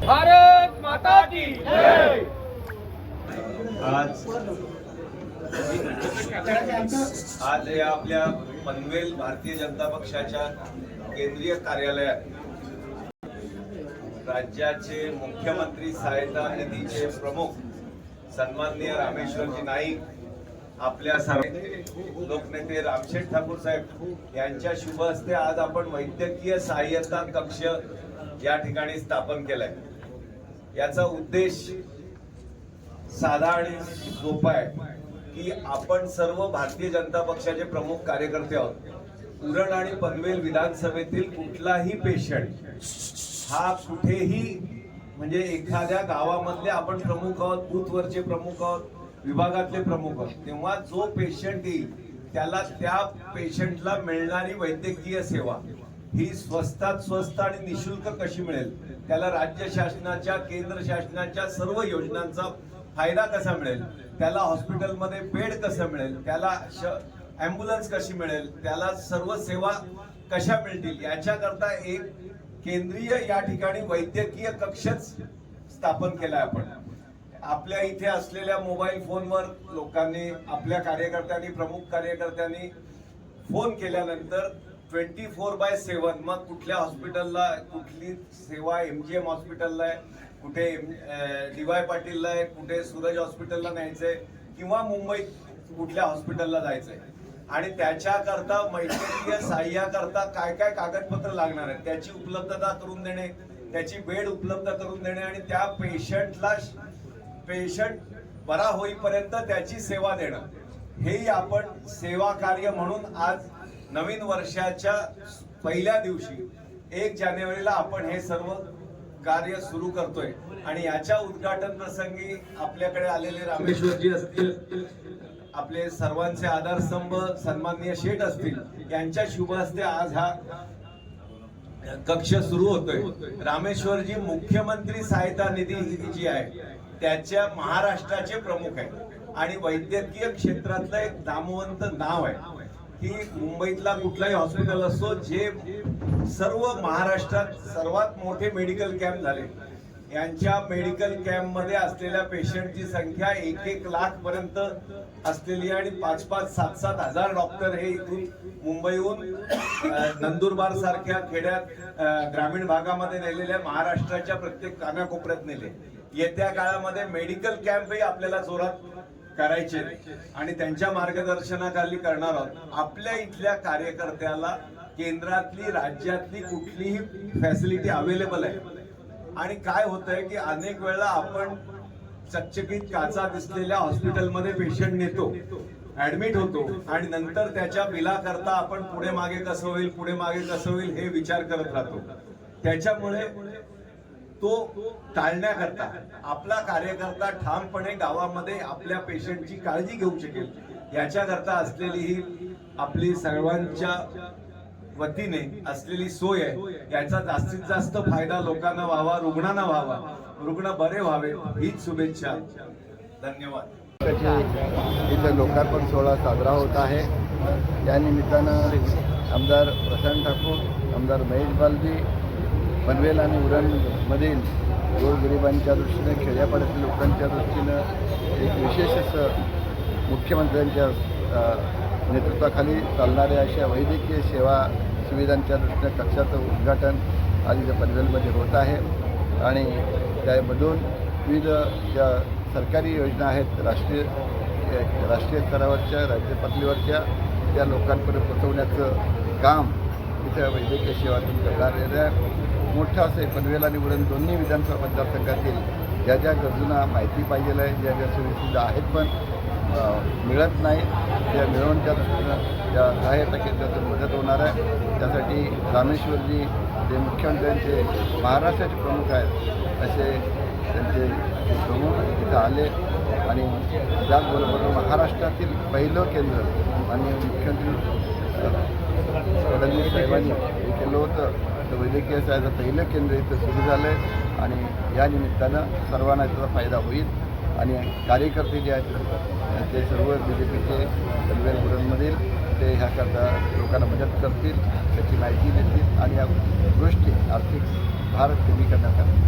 भारत माता की जय। आज आज या आपल्या पनवेल भारतीय जनता पक्षाच्या केंद्रीय कार्यालयात राज्याचे मुख्यमंत्री सहायता निधीचे प्रमुख सन्माननीय रामेश्वरजी नाईक आपल्या सर्व लोकनेते रामशेठ ठाकूर साहेब यांच्या शुभ हस्ते आज आपण वैद्यकीय सहाय्यता कक्ष या ठिकाणी स्थापन केलाय. याचा उद्देश साधा आणि सोपा आहे की आपण सर्व भारतीय जनता पक्षाचे प्रमुख कार्यकर्ते आहोत. उरण आणि पनवेल विधानसभेतील कुठलाही पेशंट हा कुठेही म्हणजे एखाद्या गावामधले आपण प्रमुख आहोत बूथवरचे प्रमुख आहोत विभागातले प्रमुख आहोत तेव्हा जो पेशंट येईल त्याला त्या पेशंटला मिळणारी वैद्यकीय सेवा ही स्वस्तात स्वस्त आणि निशुल्क कशी मिळेल? त्याला राज्य शासनाच्या केंद्र शासनाच्या सर्व योजनांचा फायदा कसा मिळेल? त्याला हॉस्पिटलमध्ये बेड कसं मिळेल? त्याला ऍम्ब्युलन्स कशी मिळेल? त्याला सर्व सेवा कशा मिळतील? याच्याकरता एक केंद्रीय या ठिकाणी वैद्यकीय कक्षच स्थापन केलाय आपण. आपल्या इथे असलेल्या मोबाईल फोनवर लोकांनी आपल्या कार्यकर्त्यांनी प्रमुख कार्यकर्त्यांनी फोन केल्यानंतर ट्वेंटी फोर बाय सेवन. मग कुठल्या हॉस्पिटलला कुठली सेवा एम जी एम हॉस्पिटलला आहे कुठे डी वाय पाटीलला आहे कुठे सूरज हॉस्पिटलला न्यायचंय किंवा मुंबईत कुठल्या हॉस्पिटलला जायचंय. आणि त्याच्याकरता वैद्यकीय सहाय्याकरता काय काय कागदपत्र लागणार आहेत त्याची उपलब्धता करून देणे त्याची बेड उपलब्ध करून देणे आणि त्या पेशंटला पेशंट बरा होईपर्यंत त्याची सेवा देणं. हेही आपण सेवा कार्य म्हणून आज नवीन वर्षाच्या पहिल्या दिवशी एक जानेवारीला आपण हे सर्व कार्य सुरू करतोय. आणि याच्या उद्घाटन प्रसंगी आपल्याकडे आलेले रामेश्वरजी असतील आपले सर्वांचे आधारस्तंभ सन्माननीय शेठ असतील यांच्या शुभ हस्ते आज हा कक्ष सुरू होतोय. रामेश्वरजी मुख्यमंत्री सहायता निधी ही जी आहे त्याच्या महाराष्ट्राचे प्रमुख आहे. आणि वैद्यकीय क्षेत्रातलं एक नामवंत नाव आहे. की मुंबईतला कुठलाही हॉस्पिटल असो जे सर्व महाराष्ट्रात सर्वात मोठे मेडिकल कॅम्प झाले. यांच्या मेडिकल कॅम्पमध्ये असलेल्या पेशंटची संख्या एक एक लाख पर्यंत असलेली आणि पाच पाच सात सात हजार डॉक्टर हे इथून मुंबईहून नंदुरबार सारख्या खेड्यात ग्रामीण भागामध्ये नेलेल्या महाराष्ट्राच्या प्रत्येक कानाकोपऱ्यात नेले. येत्या काळामध्ये मेडिकल कॅम्पही आपल्याला जोरात करायचे. आणि त्यांच्या मार्गदर्शनाखाली करणार आहोत. आपल्या इथल्या कार्यकर्त्याला केंद्रातली राज्यातली कुठलीही फॅसिलिटी अवेलेबल आहे. आणि काय होतंय की अनेक वेळा आपण चकचकीत काचा दिसलेल्या हॉस्पिटलमध्ये पेशंट नेतो ऍडमिट होतो. आणि नंतर त्याच्या बिलाकरता आपण पुढे मागे कसं होईल पुढे मागे कसं होईल हे विचार करत राहतो. त्याच्यामुळे तो टाळण्याकरता आपला कार्यकर्ता ठामपणे गावामध्ये आपल्या पेशंटची काळजी घेऊ शकेल. याच्याकरता असलेली ही आपली सर्वांच्या वतीने असलेली सोय आहे. याचा जास्तीत जास्त फायदा लोकांना व्हावा रुग्णांना व्हावा. रुग्ण बरे व्हावे हीच शुभेच्छा. धन्यवाद. इथं लोकार्पण सोहळा साजरा होत आहे. त्यानिमित्तानं आमदार प्रशांत ठाकूर आमदार महेश बालजी पनवेल आणि उरणमधील गोरगरिबांच्या दृष्टीनं खेड्यापाड्यातील लोकांच्या दृष्टीनं एक विशेष असं मुख्यमंत्र्यांच्या नेतृत्वाखाली चालणाऱ्या अशा वैद्यकीय सेवा सुविधांच्या दृष्टीनं कक्षाचं उद्घाटन आज इथं पनवेलमध्ये होत आहे. आणि त्यामधून विविध ज्या सरकारी योजना आहेत राष्ट्रीय राष्ट्रीय स्तरावरच्या राज्य पातळीवरच्या त्या लोकांपर्यंत पोचवण्याचं काम इथं वैद्यकीय सेवातून करण्यात आहे मोठं असे पनवेल आणि उरण दोन्ही विधानसभा मतदारसंघातील ज्या ज्या गरजूंना माहिती पाहिजे आहे ज्या ज्या सुविधा आहेत पण मिळत नाही त्या मिळवण्याच्या दृष्टीनं त्या सहाय्यता केंद्रातून मदत होणार आहे. त्यासाठी रामेश्वरजी जे मुख्यमंत्र्यांचे महाराष्ट्राचे प्रमुख आहेत असे त्यांचे प्रमुख तिथं आले आणि त्याचबरोबर महाराष्ट्रातील पहिलं केंद्र आणि मुख्यमंत्री फडणवीस साहेबांनी केलं होतं. तर वैद्यकीय सहाय्याचं पहिलं केंद्र इथं सुरू झालं आहे आणि या निमित्तानं सर्वांना त्याचा फायदा होईल. आणि कार्यकर्ते जे आहेत ते सर्व बी जे पीचे पनवेल बुरणमधील ते ह्याकरता लोकांना मदत करतील त्याची माहिती देतील आणि या गोष्टी आर्थिक भार कमी करण्यासाठी